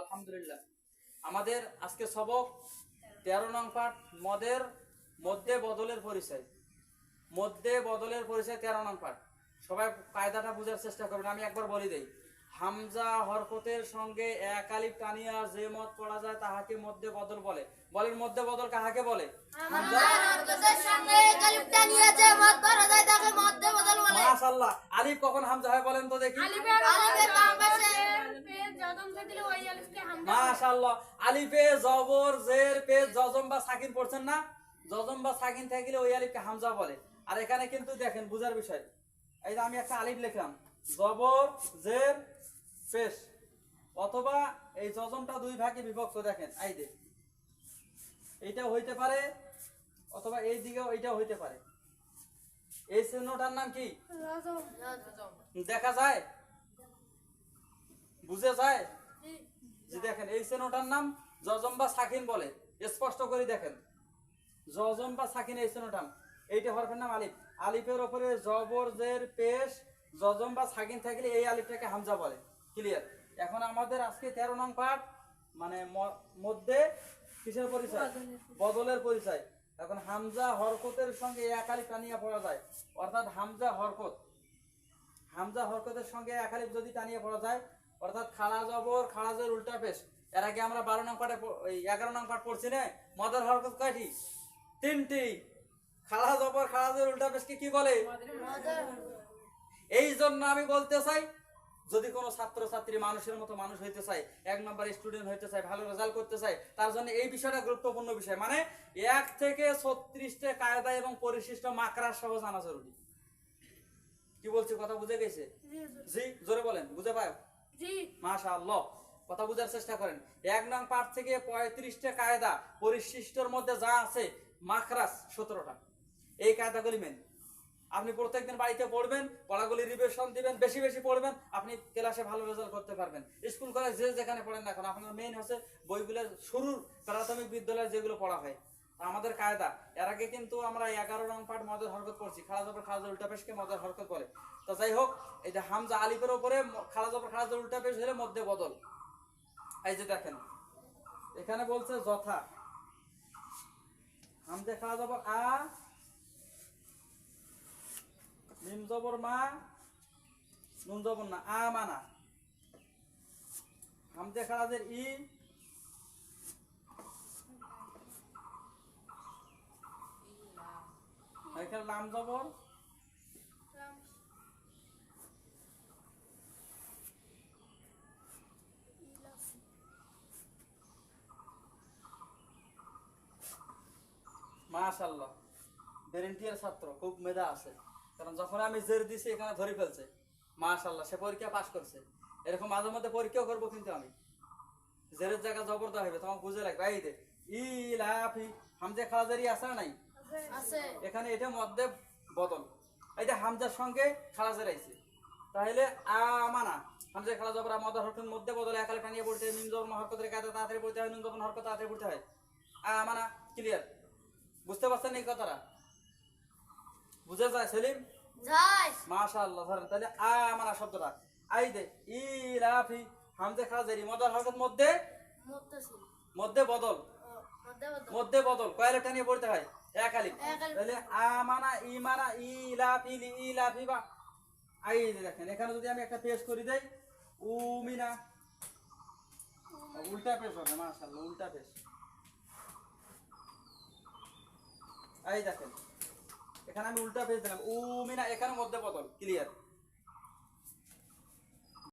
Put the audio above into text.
আলহামদুলিল্লাহ। আমাদের আজকে সবক তেরো নং পাঠ, মদের মধ্যে বদলের পরিচয়। মধ্যে বদলের পরিচয় তেরো নং পাঠ। সবাই কায়দাটা বোঝার চেষ্টা করবেন, আমি একবার বলি দেই। হামজা হরকতের সঙ্গে এক আলিফ টানিয়া যে মত পড়া যায় তাহাকে মধ্যে বদল বলে। বলেন মধ্যে বদল কাহাকে বলে? হামজা হরকতের সঙ্গে কালিপটা নিয়ে যে মত করা যায় মাশাআল্লাহ আলিফ কখন হামজা হয় বলেন তো দেখি। মাশাআল্লাহ। আলিফে জবর জের পে জজম বা সাকিন পড়ছেন না? জজম বা সাকিন থাকলে ওই আলিফকে হামজা বলে। আর এখানে কিন্তু দেখেন বুঝার বিষয়। এই যে আমি একটা আলিফ লিখলাম। জবর জের পেশ অথবা এই জজমটা দুই ভাগে বিভক্ত দেখেন। এই দে এইটা হইতে পারে অথবা এই দিকেও এইটাও হইতে পারে। এই চিহ্নটার নাম কি? দেখা যায়? বুঝে যায়? যে দেখেন এই চেনোটার নাম জজম বা সাকিন বলে। স্পষ্ট করে দেখেন। জজম বা সাকিন এই চেনোটার এইটা হরফের নাম আলিফ। আলিফের ওপরে জবর জের পেশ জজম বা সাকিন থাকলে এই আলিফটাকে হামজা বলে। ক্লিয়ার এখন আমাদের আজকে তেরো নং পাঠ মানে মধ্যে কিসের পরিচয়। বদলের পরিচয়। এখন হামজা হরকতের সঙ্গে এক আলিফ টানিয়া পড়া যায়। অর্থাৎ হামজা হরকত। হামজা হরকতের সঙ্গে এক আলিফ যদি টানিয়ে পড়া যায় অর্থাৎ খাড়া জবর খাড়াজের উল্টা পেশ। এর আগে আমরা বারো নং পাঠে প- ওই এগারো নং পাঠ পড়ছি না? মদর হরকত কয়টি? তিনটি। খাড়া জবর খাড়াজের উল্টা পেশকে কি বলে? এই জন্য আমি বলতে চাই যদি কোনো ছাত্র ছাত্রী মানুষের মতো মানুষ হইতে চায় এক নম্বর স্টুডেন্ট হইতে চায় ভালো রেজাল্ট করতে চায় তার জন্য এই বিষয়টা গুরুত্বপূর্ণ বিষয়। মানে এক থেকে ছত্রিশটা কায়দা এবং পরিশিষ্ট মাকড়া সহ জানা জরুরি। কি বলছি কথা বুঝে গেছে? জি জোরে বলেন বুঝে পায়? মাশা কথা বুঝার চেষ্টা করেন। এক নং পাঠ থেকে পঁয়ত্রিশটা কায়দা পরিশিষ্টর মধ্যে যা আছে মাখরাস সতেরোটা। এই কায়দাগুলি মেন আপনি প্রত্যেকদিন বাড়িতে পড়বেন, পড়াগুলি রিভিশন দিবেন, বেশি বেশি পড়বেন, আপনি ক্লাসে ভালো রেজাল্ট করতে পারবেন। স্কুল কলেজ যে যেখানে পড়েন না এখন আপনার মেইন হচ্ছে বইগুলো শুরুর প্রাথমিক বিদ্যালয়ে যেগুলো পড়া হয়। আমাদের কায়দা, এর আগে কিন্তু আমরা এগারো রং পাঠ মদের হরকত পড়ছি, খালা জবর খালা উল্টা পেশকে মদের হরকত বলে। তো যাই হোক, এই যে হামজা আলিফের উপরে ম- খালা জবর খালা উল্টা পেশ হলে মধ্যে বদল। এই যে দেখেন, এখানে বলছে যথা। হামজে, খালা জবর আ জবর মা নুন জবর না। মানা হামজে খালাজের ই। এখানে মাশাল্লাহ ভেরেন্টিয়ার ছাত্র, খুব মেধা আছে। কারণ যখন আমি জের দিছি এখানে ধরে ফেলছে। মাশাল্লাহ সে পরীক্ষা পাশ করছে। এরকম মাঝে মধ্যে পরীক্ষাও করব কিন্তু আমি। জেরের জায়গা জবর দেওয়া হবে তোমাকে বুঝে লাগবে এই দে ই লাফি হামজে খালাজারি আছে না নাই? এখানে এটা মধ্যে বদল। এই যে হামজার সঙ্গে খালাজের আইছে। তাহলে আমানা হামজা খালা জবরা মদর হরকতের মধ্যে বদলে একালে টানিয়ে পড়তে হয়, মিম জবর হরকতের কায়দা তাড়াতাড়ি পড়তে হয় নুন জবর হরকত তাড়াতাড়ি পড়তে হয়। আমানা ক্লিয়ার বুঝতে পারছেন এই কথাটা? বুঝে যায় সেলিম? মাশাআল্লাহ ধরেন তাহলে আমানা শব্দটা। আই দে ই লাফি হামজা খালাজারি হরকত মধ্যে? মধ্যে বদল। মধ্যে বদল। বদল। কয়লা টানিয়ে পড়তে হয়। এক আলিফ। এক আলিফ। তাহলে আমানা ইমানা ইলাফি লি ইলাফি বা। আই দেখেন এখানে যদি আমি একটা পেশ করে দেই উমিনা উল্টা পেশ হবে মাশাআল্লাহ উল্টা পেশ এই দেখেন। এখানে আমি উল্টা ফেস দিলাম মিনা এখানে মধ্যে বদল ক্লিয়ার